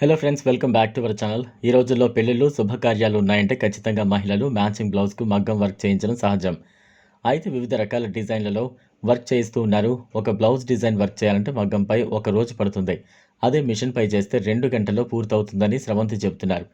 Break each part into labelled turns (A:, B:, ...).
A: Hello friends welcome back to our channel ఈ రోజుల్లో పెళ్ళిళ్ళు శుభకార్యాలు ఉన్నాయంటే ఖచ్చితంగా మహిళలు మ్యాచింగ్ బ్లౌజ్కు మగ్గం వర్క్ చేయించడం సహజం. అయితే వివిధ రకాల డిజైన్లలో వర్క్ చేయిస్తూ ఉన్నారు. ఒక బ్లౌజ్ డిజైన్ వర్క్ చేయాలంటే మగ్గంపై ఒక రోజు పడుతుంది. అదే మిషన్పై చేస్తే రెండు గంటల్లో పూర్తవుతుందని స్రవంతి చెబుతున్నారు.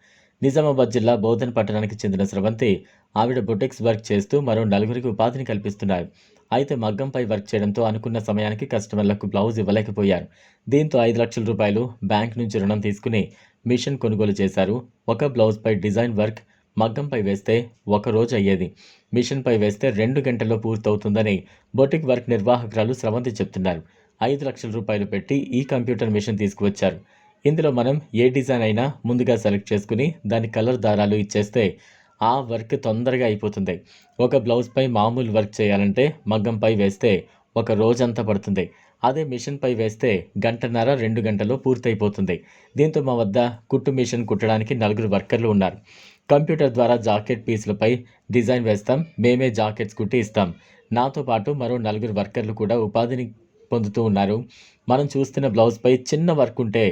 A: నిజామాబాద్ జిల్లా బోధన్ పట్టణానికి చెందిన స్రవంతి ఆవిడ బొటిక్స్ వర్క్ చేస్తూ మరో నలుగురికి ఉపాధిని కల్పిస్తున్నారు అయితే మగ్గంపై వర్క్ చేయడంతో అనుకున్న సమయానికి కస్టమర్లకు బ్లౌజ్ ఇవ్వలేకపోయారు. దీంతో ఐదు లక్షల రూపాయలు బ్యాంక్ నుంచి రుణం తీసుకుని మిషన్ కొనుగోలు చేశారు. ఒక బ్లౌజ్పై డిజైన్ వర్క్ మగ్గంపై వేస్తే ఒక రోజు అయ్యేది. మిషన్పై వేస్తే రెండు గంటల్లో పూర్తవుతుందని బొటిక్ వర్క్ నిర్వాహకురాలు స్రవంతి చెప్తున్నారు. ఐదు లక్షల రూపాయలు పెట్టి ఈ కంప్యూటర్ మిషన్ తీసుకువచ్చారు. ఇందులో మనం ఏ డిజైన్ అయినా ముందుగా సెలెక్ట్ చేసుకుని దాని కలర్ దారాలు ఇచ్చేస్తే ఆ వర్క్ తొందరగా అయిపోతుంది. ఒక బ్లౌజ్పై మామూలు వర్క్ చేయాలంటే మగ్గంపై వేస్తే ఒక రోజంతా పడుతుంది. అదే మిషన్పై వేస్తే గంటన్నర రెండు గంటలు పూర్తయిపోతుంది. దీంతో మా వద్ద కుట్టు మిషన్ కుట్టడానికి నలుగురు వర్కర్లు ఉన్నారు. కంప్యూటర్ ద్వారా జాకెట్ పీసులపై డిజైన్ వేస్తాం. మేమే జాకెట్స్ కుట్టి ఇస్తాం. నాతో పాటు మరో నలుగురు వర్కర్లు కూడా ఉపాధిని పొందుతూ ఉన్నారు. మనం చూస్తున్న బ్లౌజ్పై చిన్న వర్క్ ఉంటే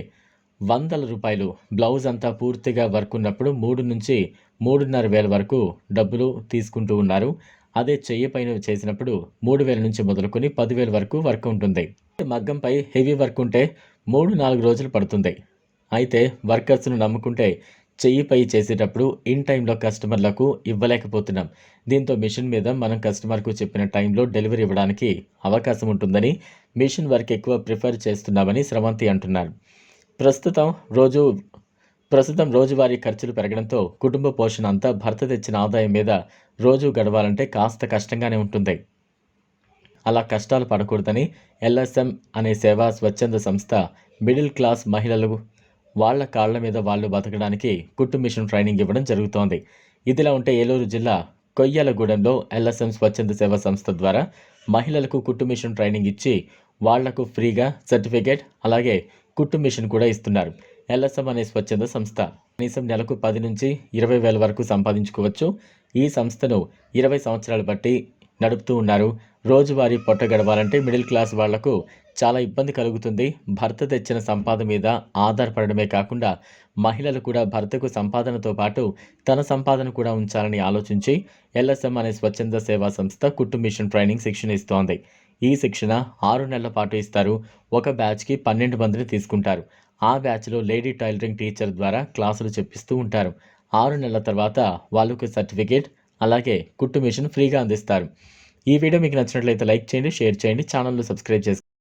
A: వందల రూపాయలు. బ్లౌజ్ అంతా పూర్తిగా వర్క్ ఉన్నప్పుడు మూడు నుంచి మూడున్నర వేల వరకు డబ్బులు తీసుకుంటూ ఉన్నారు. అదే చెయ్యి పైన చేసినప్పుడు మూడు వేల నుంచి మొదలుకొని పదివేల వరకు వర్క్ ఉంటుంది. మగ్గంపై హెవీ వర్క్ ఉంటే మూడు నాలుగు రోజులు పడుతుంది. అయితే వర్కర్స్ను నమ్ముకుంటే చెయ్యిపై చేసేటప్పుడు ఇన్ టైంలో కస్టమర్లకు ఇవ్వలేకపోతున్నాం. దీంతో మిషన్ మీద మనం కస్టమర్కు చెప్పిన టైంలో డెలివరీ ఇవ్వడానికి అవకాశం ఉంటుందని మిషన్ వర్క్ ఎక్కువ ప్రిఫర్ చేస్తున్నామని స్రవంతి అంటున్నారు. ప్రస్తుతం రోజు ప్రస్తుతం రోజువారీ ఖర్చులు పెరగడంతో కుటుంబ పోషణ అంతా భర్త తెచ్చిన ఆదాయం మీద రోజు గడవాలంటే కాస్త కష్టంగానే ఉంటుంది. అలా కష్టాలు పడకూడదని ఎల్ఎస్ఎం అనే సేవా స్వచ్ఛంద సంస్థ మిడిల్ క్లాస్ మహిళలు వాళ్ళ కాళ్ళ మీద వాళ్ళు బతకడానికి కుట్టు మిషన్ ట్రైనింగ్ ఇవ్వడం జరుగుతోంది. ఇదిలా ఉంటే ఏలూరు జిల్లా కొయ్యాలగూడెంలో ఎల్ఎస్ఎం స్వచ్ఛంద సేవా సంస్థ ద్వారా మహిళలకు కుట్టు మిషన్ ట్రైనింగ్ ఇచ్చి వాళ్ళకు ఫ్రీగా సర్టిఫికేట్ అలాగే కుట్టు మిషన్ కూడా ఇస్తున్నారు. ఎల్ఎస్ఎం అనే స్వచ్ఛంద సంస్థ. కనీసం నెలకు పది నుంచి ఇరవై వేల వరకు సంపాదించుకోవచ్చు. ఈ సంస్థను ఇరవై సంవత్సరాలు బట్టి నడుపుతూ ఉన్నారు. రోజువారీ పొట్ట గడవాలంటే మిడిల్ క్లాస్ వాళ్ళకు చాలా ఇబ్బంది కలుగుతుంది. భర్త తెచ్చిన సంపాదన మీద ఆధారపడమే కాకుండా మహిళలు కూడా భర్తకు సంపాదనతో పాటు తన సంపాదన కూడా ఉంచాలని ఆలోచించి ఎల్ఎస్ఎం అనే స్వచ్ఛంద సేవా సంస్థ కుట్టు మిషన్ ట్రైనింగ్ శిక్షణ ఇస్తోంది. ఈ శిక్షణ ఆరు నెలల పాటు ఇస్తారు. ఒక బ్యాచ్కి పన్నెండు మందిని తీసుకుంటారు. ఆ బ్యాచ్లో లేడీ టైలరింగ్ టీచర్ ద్వారా క్లాసులు చెప్పిస్తూ ఉంటారు. ఆరు నెలల తర్వాత వాళ్ళకు సర్టిఫికేట్ అలాగే కుట్టు మిషన్ ఫ్రీగా అందిస్తారు. ఈ వీడియో మీకు నచ్చినట్లయితే లైక్ చేయండి షేర్ చేయండి ఛానల్ను సబ్స్క్రైబ్ చేసుకోండి.